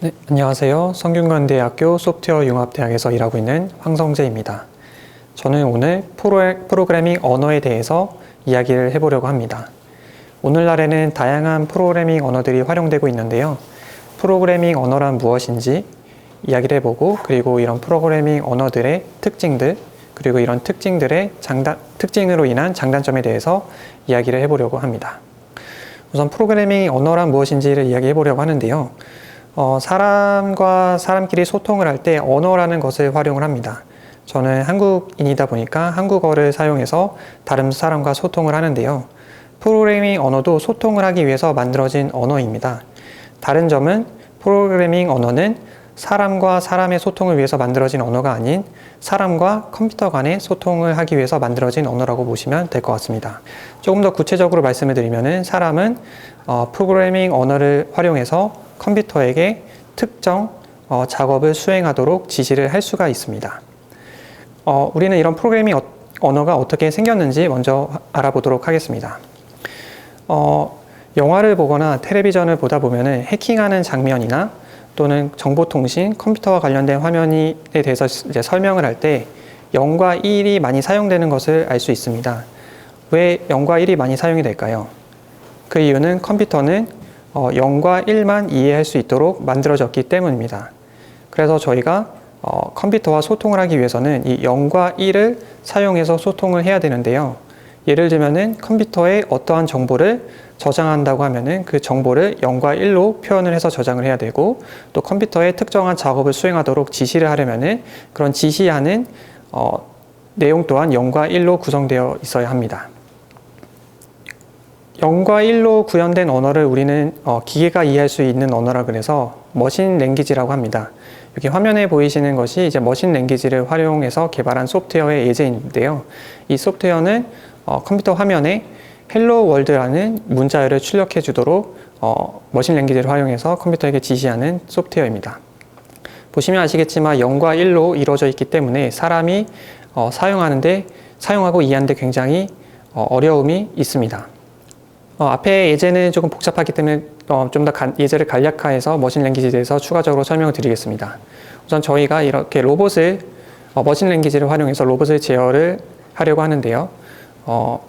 네, 안녕하세요. 성균관대학교 소프트웨어 융합대학에서 일하고 있는 황성재입니다. 저는 오늘 프로, 프로그래밍 언어에 대해서 이야기를 해보려고 합니다. 오늘날에는 다양한 프로그래밍 언어들이 활용되고 있는데요. 프로그래밍 언어란 무엇인지 이야기를 해보고 그리고 이런 프로그래밍 언어들의 특징들 그리고 이런 특징들의 장단, 특징으로 인한 장단점에 대해서 이야기를 해보려고 합니다. 우선 프로그래밍 언어란 무엇인지를 이야기해 보려고 하는데요. 어, 사람과 사람끼리 소통을 할 때 언어라는 것을 활용을 합니다. 저는 한국인이다 보니까 한국어를 사용해서 다른 사람과 소통을 하는데요. 프로그래밍 언어도 소통을 하기 위해서 만들어진 언어입니다. 다른 점은 프로그래밍 언어는 사람과 사람의 소통을 위해서 만들어진 언어가 아닌 사람과 컴퓨터 간의 소통을 하기 위해서 만들어진 언어라고 보시면 될 것 같습니다. 조금 더 구체적으로 말씀을 드리면은 사람은 어, 프로그래밍 언어를 활용해서 컴퓨터에게 특정 어, 작업을 수행하도록 지시를 할 수가 있습니다. 어, 우리는 이런 프로그래밍 어, 언어가 어떻게 생겼는지 먼저 알아보도록 하겠습니다. 어, 영화를 보거나 텔레비전을 보다 보면은 해킹하는 장면이나 또는 정보통신, 컴퓨터와 관련된 화면에 대해서 이제 설명을 할 때 0과 1이 많이 사용되는 것을 알 수 있습니다. 왜 0과 1이 많이 사용이 될까요? 그 이유는 컴퓨터는 어, 0과 1만 이해할 수 있도록 만들어졌기 때문입니다. 그래서 저희가 어, 컴퓨터와 소통을 하기 위해서는 이 0과 1을 사용해서 소통을 해야 되는데요. 예를 들면은 컴퓨터에 어떠한 정보를 저장한다고 하면은 그 정보를 0과 1로 표현을 해서 저장을 해야 되고 또 컴퓨터에 특정한 작업을 수행하도록 지시를 하려면은 그런 지시하는 어, 내용 또한 0과 1로 구성되어 있어야 합니다. 0과 1로 구현된 언어를 우리는 어, 기계가 이해할 수 있는 언어라 그래서 머신 랭귀지라고 합니다. 여기 화면에 보이시는 것이 이제 머신 랭귀지를 활용해서 개발한 소프트웨어의 예제인데요. 이 소프트웨어는 어, 컴퓨터 화면에 헬로 월드라는 문자열을 출력해 주도록 어, 머신 랭귀지를 활용해서 컴퓨터에게 지시하는 소프트웨어입니다. 보시면 아시겠지만 0과 1로 이루어져 있기 때문에 사람이 어, 사용하는데 사용하고 이해하는데 굉장히 어, 어려움이 있습니다. 어, 앞에 예제는 조금 복잡하기 때문에 어, 좀더 예제를 간략화해서 머신 랭귀지에 대해서 추가적으로 설명을 드리겠습니다. 우선 저희가 이렇게 로봇을 어, 머신 랭귀지를 활용해서 로봇을 제어를 하려고 하는데요. 어,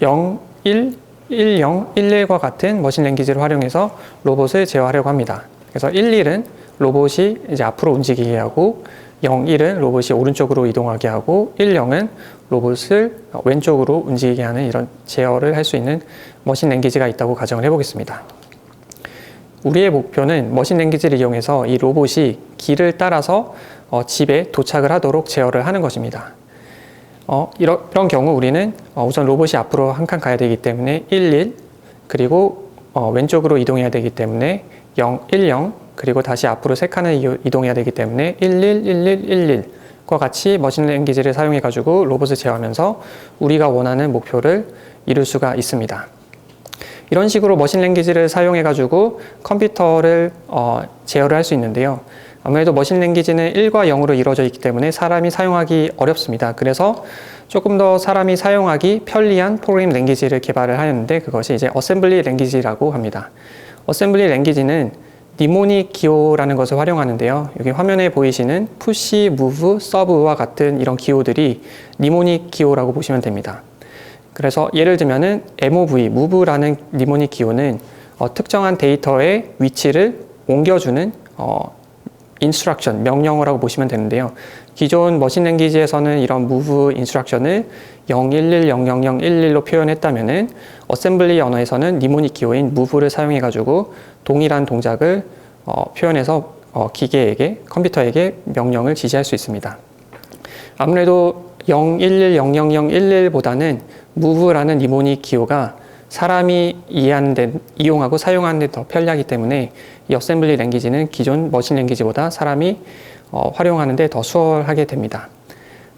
0, 1, 1, 0, 1, 1과 같은 머신 랭귀지를 활용해서 로봇을 제어하려고 합니다. 그래서 1, 1은 로봇이 이제 앞으로 움직이게 하고 0, 1은 로봇이 오른쪽으로 이동하게 하고 1, 0은 로봇을 왼쪽으로 움직이게 하는 이런 제어를 할 수 있는 머신 랭귀지가 있다고 가정을 해보겠습니다. 우리의 목표는 머신 랭귀지를 이용해서 이 로봇이 길을 따라서 어, 집에 도착을 하도록 제어를 하는 것입니다. 어, 이런, 이런 경우 우리는 어, 우선 로봇이 앞으로 한 칸 가야 되기 때문에 1, 1 그리고 어, 왼쪽으로 이동해야 되기 때문에 0, 1, 0 그리고 다시 앞으로 세 칸을 이동해야 되기 때문에 1, 1, 1, 1, 1, 1과 같이 머신 랭귀지를 사용해 가지고 로봇을 제어하면서 우리가 원하는 목표를 이룰 수가 있습니다. 이런 식으로 머신 랭귀지를 사용해 가지고 컴퓨터를 어, 제어를 할 수 있는데요. 아무래도 머신 랭귀지는 1과 0으로 이루어져 있기 때문에 사람이 사용하기 어렵습니다. 그래서 조금 더 사람이 사용하기 편리한 프로그램 랭귀지를 개발을 하였는데 그것이 이제 어셈블리 랭귀지라고 합니다. 어셈블리 랭귀지는 니모닉 기호라는 것을 활용하는데요. 여기 화면에 보이시는 푸시, 무브, 서브와 같은 이런 기호들이 니모닉 기호라고 보시면 됩니다. 그래서 예를 들면은 mov, move라는 니모닉 기호는 어, 특정한 데이터의 위치를 옮겨주는 어, 인스트럭션, 명령어라고 보시면 되는데요. 기존 머신 랭귀지에서는 이런 move 인스트럭션을 0110011로 표현했다면은 어셈블리 언어에서는 니모닉 기호인 move를 사용해 가지고 동일한 동작을 어, 표현해서 어, 기계에게 컴퓨터에게 명령을 지시할 수 있습니다. 아무래도 0110011보다는 move라는 니모닉 기호가 사람이 이해하는 데, 이용하고 사용하는 데 더 편리하기 때문에 이 어셈블리 랭귀지는 기존 머신 랭귀지보다 사람이 어, 활용하는 데 더 수월하게 됩니다.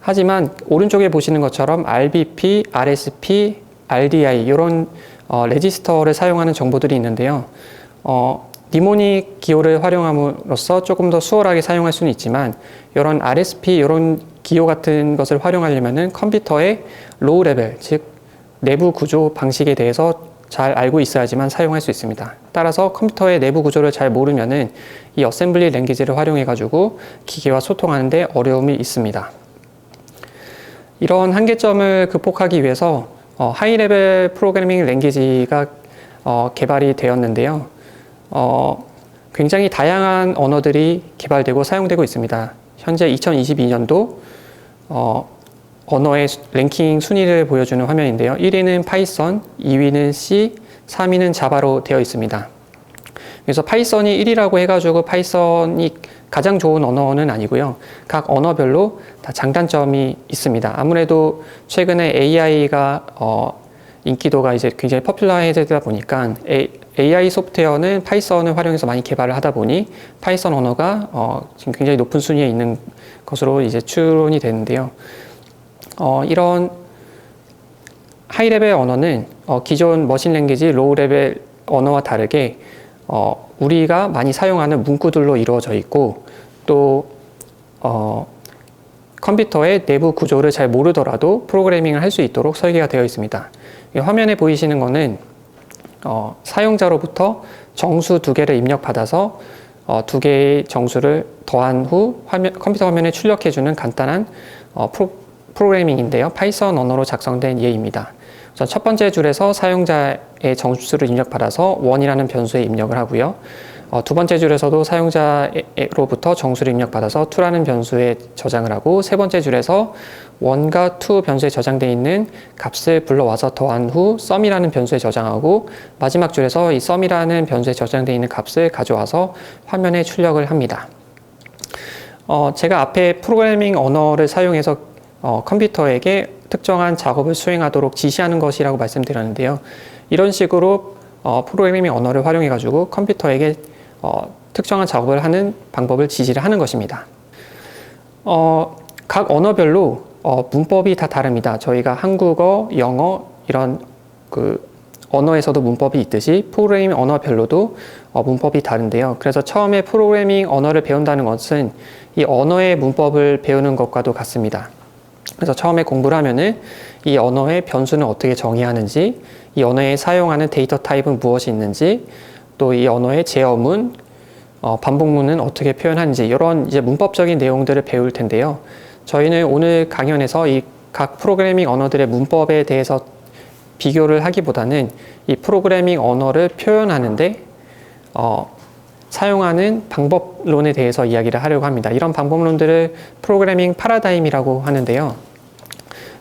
하지만 오른쪽에 보시는 것처럼 RBP, RSP, RDI 이런 어, 레지스터를 사용하는 정보들이 있는데요. 어, 니모닉 기호를 활용함으로써 조금 더 수월하게 사용할 수는 있지만 이런 RSP 이런 기호 같은 것을 활용하려면은 컴퓨터의 로우 레벨 즉 내부 구조 방식에 대해서 잘 알고 있어야지만 사용할 수 있습니다. 따라서 컴퓨터의 내부 구조를 잘 모르면은 이 어셈블리 랭귀지를 활용해 가지고 기계와 소통하는데 어려움이 있습니다. 이런 한계점을 극복하기 위해서 어, 하이레벨 프로그래밍 랭귀지가 어, 개발이 되었는데요. 어, 굉장히 다양한 언어들이 개발되고 사용되고 있습니다. 현재 2022년도 어, 언어의 수- 랭킹 순위를 보여주는 화면인데요. 1위는 파이썬, 2위는 C, 3위는 자바로 되어 있습니다. 그래서 파이썬이 1위라고 해가지고 파이썬이 가장 좋은 언어는 아니고요. 각 언어별로 다 장단점이 있습니다. 아무래도 최근에 AI가 어, 인기도가 이제 굉장히 퍼퓰러해지다 보니까 AI 소프트웨어는 파이썬을 활용해서 많이 개발을 하다 보니 파이썬 언어가 어, 지금 굉장히 높은 순위에 있는 것으로 이제 추론이 되는데요. 어, 이런 하이레벨 언어는 어, 기존 머신 랭귀지 로우 레벨 언어와 다르게 어, 우리가 많이 사용하는 문구들로 이루어져 있고 또 어, 컴퓨터의 내부 구조를 잘 모르더라도 프로그래밍을 할 수 있도록 설계가 되어 있습니다. 이 화면에 보이시는 것은 어, 사용자로부터 정수 두 개를 입력받아서 어, 두 개의 정수를 더한 후 화면, 컴퓨터 화면에 출력해주는 간단한 어, 프로, 프로그래밍인데요. 파이썬 언어로 작성된 예입니다. 우선 첫 번째 줄에서 사용자의 정수를 입력받아서 원이라는 변수에 입력을 하고요. 어, 두 번째 줄에서도 사용자로부터 정수를 입력받아서 to라는 변수에 저장을 하고 세 번째 줄에서 원과 to 변수에 저장되어 있는 값을 불러와서 더한 후 sum이라는 변수에 저장하고 마지막 줄에서 이 sum이라는 변수에 저장되어 있는 값을 가져와서 화면에 출력을 합니다. 어, 제가 앞에 프로그래밍 언어를 사용해서 어, 컴퓨터에게 특정한 작업을 수행하도록 지시하는 것이라고 말씀드렸는데요. 이런 식으로 어, 프로그래밍 언어를 활용해 가지고 컴퓨터에게 어, 특정한 작업을 하는 방법을 지시를 하는 것입니다. 어, 각 언어별로 어, 문법이 다 다릅니다. 저희가 한국어, 영어 이런 그 언어에서도 문법이 있듯이 프로그래밍 언어별로도 어, 문법이 다른데요. 그래서 처음에 프로그래밍 언어를 배운다는 것은 이 언어의 문법을 배우는 것과도 같습니다. 그래서 처음에 공부를 하면은 이 언어의 변수는 어떻게 정의하는지, 이 언어에 사용하는 데이터 타입은 무엇이 있는지, 또 이 언어의 제어문, 어, 반복문은 어떻게 표현하는지 이런 이제 문법적인 내용들을 배울 텐데요. 저희는 오늘 강연에서 이 각 프로그래밍 언어들의 문법에 대해서 비교를 하기보다는 이 프로그래밍 언어를 표현하는데 어, 사용하는 방법론에 대해서 이야기를 하려고 합니다. 이런 방법론들을 프로그래밍 파라다임이라고 하는데요.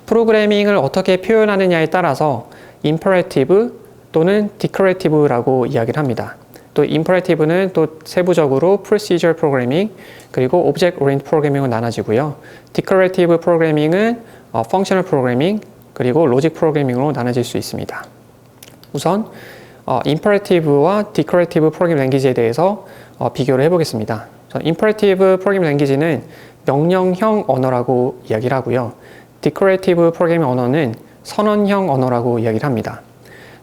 프로그래밍을 어떻게 표현하느냐에 따라서 imperative 또는 declarative라고 이야기를 합니다. 또 imperative는 또 세부적으로 procedure programming 그리고 object oriented programming으로 나눠지고요. declarative programming은 어, functional programming 그리고 logic programming으로 나눠질 수 있습니다. 우선 어, imperative와 declarative 프로그래밍 랭귀지에 대해서 어, 비교를 해보겠습니다. imperative 프로그래밍 랭귀지는 명령형 언어라고 이야기를 하고요. declarative 프로그래밍 언어는 선언형 언어라고 이야기를 합니다.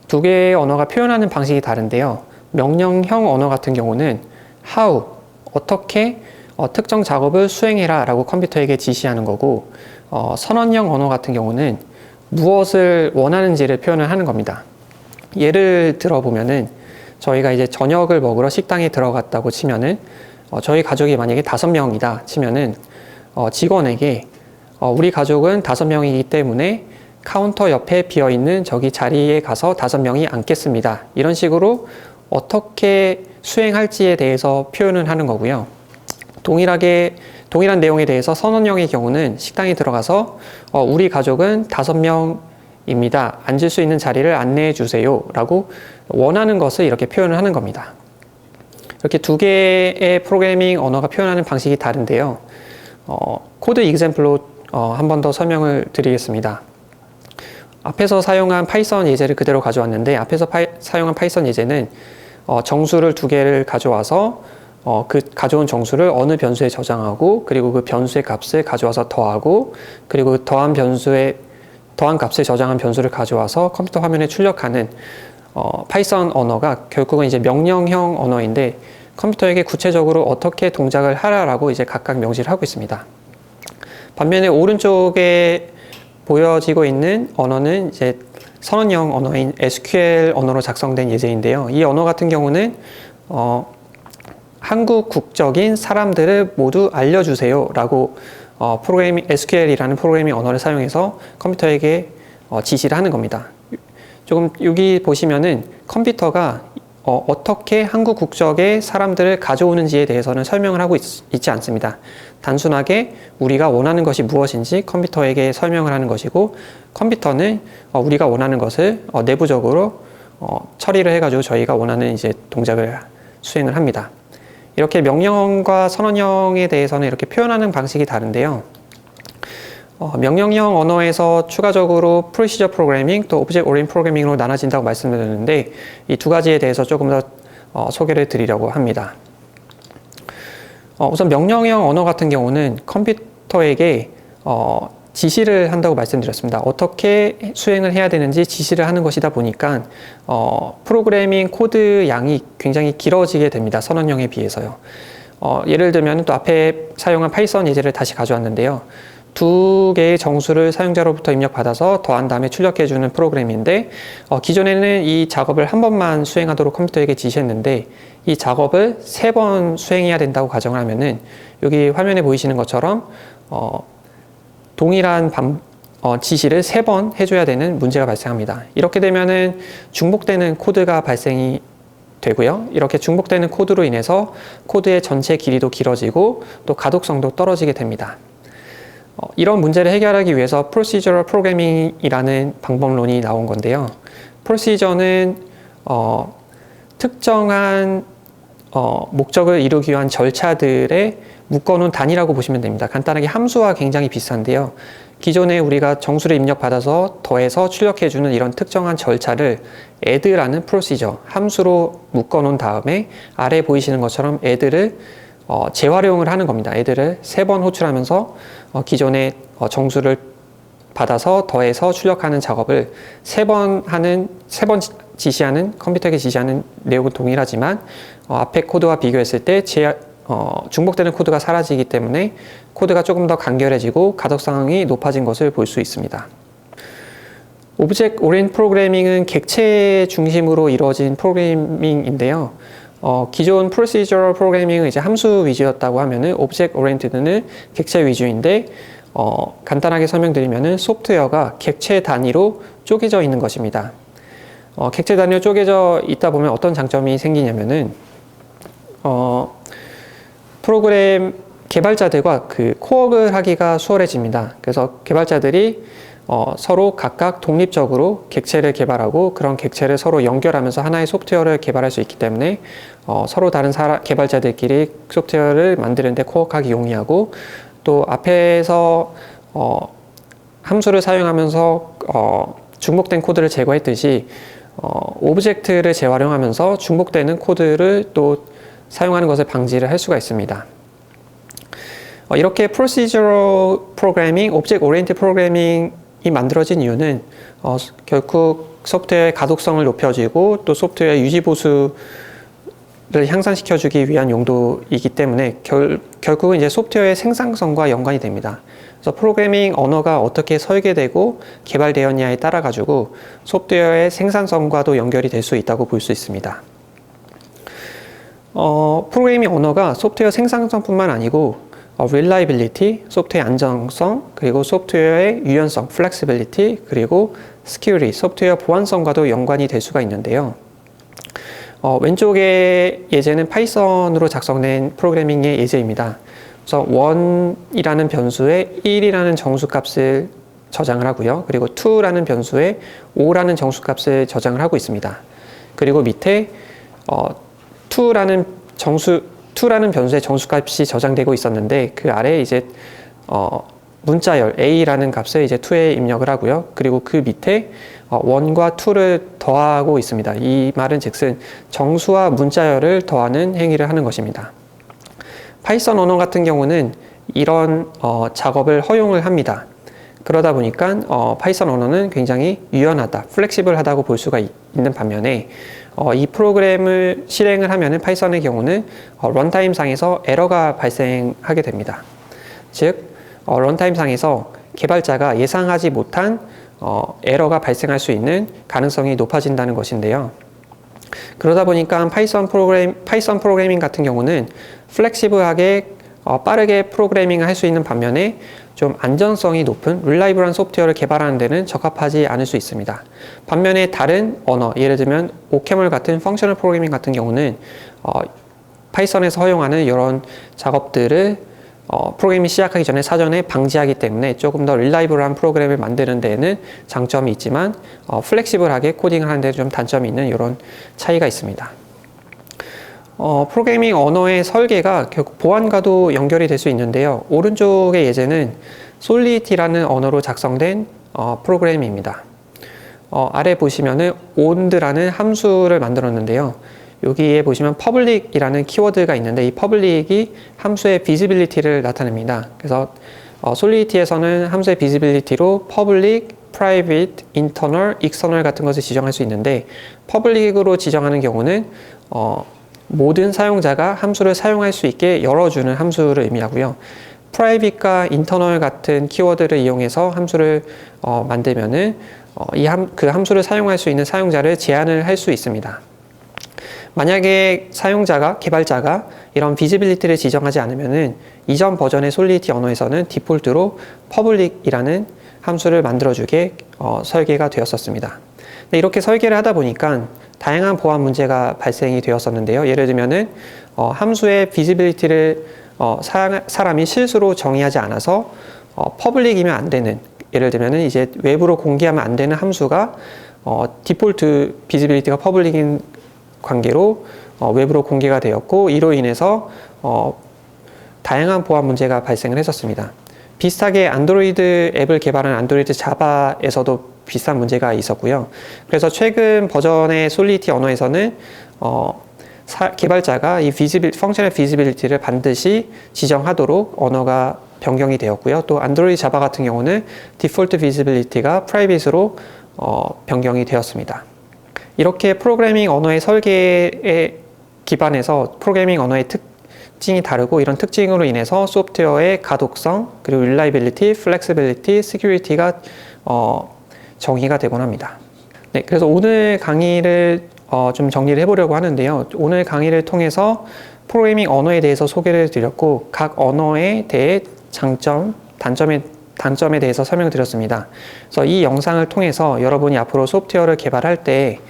두 개의 언어가 표현하는 방식이 다른데요. 명령형 언어 같은 경우는 how, 어떻게 어, 특정 작업을 수행해라 라고 컴퓨터에게 지시하는 거고 어, 선언형 언어 같은 경우는 무엇을 원하는지를 표현을 하는 겁니다. 예를 들어 보면은 저희가 이제 저녁을 먹으러 식당에 들어갔다고 치면은 어, 저희 가족이 만약에 다섯 명이다 치면은 어, 직원에게 어, 우리 가족은 다섯 명이기 때문에 카운터 옆에 비어 있는 저기 자리에 가서 다섯 명이 앉겠습니다. 이런 식으로 어떻게 수행할지에 대해서 표현을 하는 거고요. 동일하게 동일한 내용에 대해서 선언형의 경우는 식당에 들어가서 어, 우리 가족은 다섯 명입니다. 앉을 수 있는 자리를 안내해 주세요라고 원하는 것을 이렇게 표현을 하는 겁니다. 이렇게 두 개의 프로그래밍 언어가 표현하는 방식이 다른데요. 어, 코드 이그샘플로 어, 한 번 더 설명을 드리겠습니다. 앞에서 사용한 파이썬 예제를 그대로 가져왔는데 앞에서 파이, 사용한 파이썬 예제는 어, 정수를 두 개를 가져와서 어, 그 가져온 정수를 어느 변수에 저장하고 그리고 그 변수의 값을 가져와서 더하고 그리고 그 더한 변수에 더한 값을 저장한 변수를 가져와서 컴퓨터 화면에 출력하는 어, 파이썬 언어가 결국은 이제 명령형 언어인데 컴퓨터에게 구체적으로 어떻게 동작을 하라라고 이제 각각 명시를 하고 있습니다. 반면에 오른쪽에 보여지고 있는 언어는 이제 선언형 언어인 SQL 언어로 작성된 예제인데요. 이 언어 같은 경우는 어, 한국 국적인 사람들을 모두 알려주세요라고 어, 프로그래밍 SQL이라는 프로그래밍 언어를 사용해서 컴퓨터에게 어, 지시를 하는 겁니다. 조금 여기 보시면은 컴퓨터가 어, 어떻게 한국 국적의 사람들을 가져오는지에 대해서는 설명을 하고 있, 지 않습니다. 단순하게 우리가 원하는 것이 무엇인지 컴퓨터에게 설명을 하는 것이고 컴퓨터는 어, 우리가 원하는 것을 어, 내부적으로 어, 처리를 해가지고 저희가 원하는 이제 동작을 수행을 합니다. 이렇게 명령과 선언형에 대해서는 이렇게 표현하는 방식이 다른데요. 어, 명령형 언어에서 추가적으로 프로시저 프로그래밍 또 오브젝트 오리엔 프로그래밍으로 나눠진다고 말씀드렸는데 이 두 가지에 대해서 조금 더 어, 소개를 드리려고 합니다. 어, 우선 명령형 언어 같은 경우는 컴퓨터에게 어, 지시를 한다고 말씀드렸습니다. 어떻게 수행을 해야 되는지 지시를 하는 것이다 보니까 어, 프로그래밍 코드 양이 굉장히 길어지게 됩니다. 선언형에 비해서요. 어, 예를 들면 또 앞에 사용한 파이썬 예제를 다시 가져왔는데요. 두 개의 정수를 사용자로부터 입력받아서 더한 다음에 출력해주는 프로그램인데 어, 기존에는 이 작업을 한 번만 수행하도록 컴퓨터에게 지시했는데 이 작업을 세 번 수행해야 된다고 가정을 하면은 여기 화면에 보이시는 것처럼 어, 동일한 반, 어, 지시를 세 번 해줘야 되는 문제가 발생합니다. 이렇게 되면은 중복되는 코드가 발생이 되고요. 이렇게 중복되는 코드로 인해서 코드의 전체 길이도 길어지고 또 가독성도 떨어지게 됩니다. 어, 이런 문제를 해결하기 위해서 procedural programming이라는 방법론이 나온 건데요. procedure는 어, 특정한 어, 목적을 이루기 위한 절차들의 묶어놓은 단위라고 보시면 됩니다. 간단하게 함수와 굉장히 비슷한데요. 기존에 우리가 정수를 입력받아서 더해서 출력해주는 이런 특정한 절차를 add라는 프로시저 함수로 묶어놓은 다음에 아래 보이시는 것처럼 add를 어, 재활용을 하는 겁니다. add를 세 번 호출하면서 어, 기존의 어, 정수를 받아서 더해서 출력하는 작업을 세 번 하는 세 번 지시하는 컴퓨터에게 지시하는 내용은 동일하지만 어, 앞에 코드와 비교했을 때 제, 어, 중복되는 코드가 사라지기 때문에 코드가 조금 더 간결해지고 가독성이 높아진 것을 볼 수 있습니다. 오브젝트 오리엔 프로그래밍은 객체 중심으로 이루어진 프로그래밍인데요. 어, 기존 procedural 프로그래밍은 이제 함수 위주였다고 하면은 오브젝트 오리엔티드는 객체 위주인데 어, 간단하게 설명드리면은 소프트웨어가 객체 단위로 쪼개져 있는 것입니다. 어, 객체 단위로 쪼개져 있다 보면 어떤 장점이 생기냐면은 어, 프로그램 개발자들과 그 코어를 하기가 수월해집니다. 그래서 개발자들이 어, 서로 각각 독립적으로 객체를 개발하고 그런 객체를 서로 연결하면서 하나의 소프트웨어를 개발할 수 있기 때문에 어, 서로 다른 사람, 개발자들끼리 소프트웨어를 만드는데 코어하기 용이하고 또 앞에서 어, 함수를 사용하면서 어, 중복된 코드를 제거했듯이 어, 오브젝트를 재활용하면서 중복되는 코드를 또 사용하는 것을 방지를 할 수가 있습니다. 어, 이렇게 procedural programming, object oriented programming이 만들어진 이유는 어, 결국 소프트웨어의 가독성을 높여주고 또 소프트웨어 유지 보수 를 향상시켜주기 위한 용도이기 때문에 결, 결국은 이제 소프트웨어의 생산성과 연관이 됩니다. 그래서 프로그래밍 언어가 어떻게 설계되고 개발되었냐에 따라 가지고 소프트웨어의 생산성과도 연결이 될 수 있다고 볼 수 있습니다. 어, 프로그래밍 언어가 소프트웨어 생산성뿐만 아니고 어, reliability, 소프트웨어 안정성, 그리고 소프트웨어의 유연성, flexibility, 그리고 security, 소프트웨어 보안성과도 연관이 될 수가 있는데요. 어, 왼쪽의 예제는 파이썬으로 작성된 프로그래밍의 예제입니다. 그래서 1이라는 변수에 1이라는 정수값을 저장을 하고요. 그리고 2라는 변수에 5라는 정수값을 저장을 하고 있습니다. 그리고 밑에 어, 2라는 정수 2라는 변수의 정수값이 저장되고 있었는데 그 아래에 이제 어, 문자열 a라는 값을 이제 2에 입력을 하고요. 그리고 그 밑에 어, 1과 2를 더하고 있습니다. 이 말은 즉슨 정수와 문자열을 더하는 행위를 하는 것입니다. 파이썬 언어 같은 경우는 이런 어, 작업을 허용을 합니다. 그러다 보니까 어, 파이썬 언어는 굉장히 유연하다, 플렉시블하다고 볼 수가 있, 는 반면에 어, 이 프로그램을 실행을 하면은 파이썬의 경우는 어, 런타임 상에서 에러가 발생하게 됩니다. 즉 어, 런타임 상에서 개발자가 예상하지 못한 어, 에러가 발생할 수 있는 가능성이 높아진다는 것인데요. 그러다 보니까 파이썬 프로그램 파이썬 프로그래밍 같은 경우는 플렉시블하게 어, 빠르게 프로그래밍을 할 수 있는 반면에 좀 안전성이 높은 릴라이블한 소프트웨어를 개발하는 데는 적합하지 않을 수 있습니다. 반면에 다른 언어, 예를 들면 오케멀 같은 펑셔널 프로그래밍 같은 경우는 어, 파이썬에서 허용하는 이런 작업들을 어, 프로그래밍 시작하기 전에 사전에 방지하기 때문에 조금 더 릴라이블한 프로그램을 만드는 데에는 장점이 있지만 어, 플렉시블하게 코딩을 하는 데좀 단점이 있는 이런 차이가 있습니다. 어, 프로그래밍 언어의 설계가 결국 보안과도 연결이 될 수 있는데요. 오른쪽의 예제는 솔리티라는 언어로 작성된 어, 프로그램입니다. 어, 아래 보시면은 ond라는 함수를 만들었는데요. 여기에 보시면 public이라는 키워드가 있는데 이 public이 함수의 visibility를 나타냅니다. 그래서 어, 솔리티에서는 함수의 visibility로 public, private, internal, external 같은 것을 지정할 수 있는데 public으로 지정하는 경우는 어, 모든 사용자가 함수를 사용할 수 있게 열어주는 함수를 의미하고요. private과 internal 같은 키워드를 이용해서 함수를 어, 만들면은 어, 이 함, 그 함수를 사용할 수 있는 사용자를 제한을 할 수 있습니다. 만약에 사용자가 개발자가 이런 비지빌리티를 지정하지 않으면은 이전 버전의 솔리티 언어에서는 디폴트로 public이라는 함수를 만들어주게 어, 설계가 되었었습니다. 네, 이렇게 설계를 하다 보니까 다양한 보안 문제가 발생이 되었었는데요. 예를 들면은 어, 함수의 비지빌리티를 어, 사, 사람이 실수로 정의하지 않아서 어, 퍼블릭이면 안 되는 예를 들면은 이제 외부로 공개하면 안 되는 함수가 어, 디폴트 비지빌리티가 퍼블릭인 관계로 어, 외부로 공개가 되었고 이로 인해서 어, 다양한 보안 문제가 발생을 했었습니다. 비슷하게 안드로이드 앱을 개발한 안드로이드 자바에서도 비슷한 문제가 있었고요. 그래서 최근 버전의 솔리티 언어에서는 어, 사, 개발자가 이 비지빌, 펑셔널 비지빌리티를 반드시 지정하도록 언어가 변경이 되었고요. 또 안드로이드 자바 같은 경우는 디폴트 비지빌리티가 프라이빗으로 어, 변경이 되었습니다. 이렇게 프로그래밍 언어의 설계에 기반해서 프로그래밍 언어의 특징이 다르고 이런 특징으로 인해서 소프트웨어의 가독성 그리고 릴라이빌리티, 플렉시빌리티, 시큐리티가 어, 정의가 되곤 합니다. 네, 그래서 오늘 강의를 어, 좀 정리를 해보려고 하는데요. 오늘 강의를 통해서 프로그래밍 언어에 대해서 소개를 드렸고 각 언어에 대해 장점, 단점에 단점에 대해서 설명을 드렸습니다. 그래서 이 영상을 통해서 여러분이 앞으로 소프트웨어를 개발할 때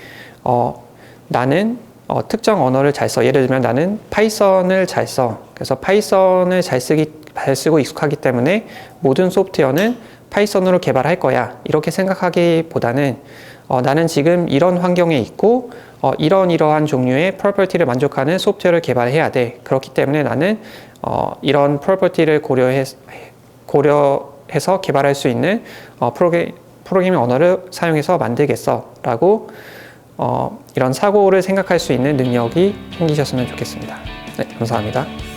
어, 나는 어, 특정 언어를 잘 써. 예를 들면 나는 파이썬을 잘 써. 그래서 파이썬을 잘 쓰기 잘 쓰고 익숙하기 때문에 모든 소프트웨어는 파이썬으로 개발할 거야. 이렇게 생각하기보다는 어, 나는 지금 이런 환경에 있고 어, 이런 이러한 종류의 프로퍼티를 만족하는 소프트웨어를 개발해야 돼. 그렇기 때문에 나는 어, 이런 프로퍼티를 고려해 고려해서 개발할 수 있는 어, 프로그래, 프로그래밍 언어를 사용해서 만들겠어라고 어, 이런 사고를 생각할 수 있는 능력이 생기셨으면 좋겠습니다. 네, 감사합니다.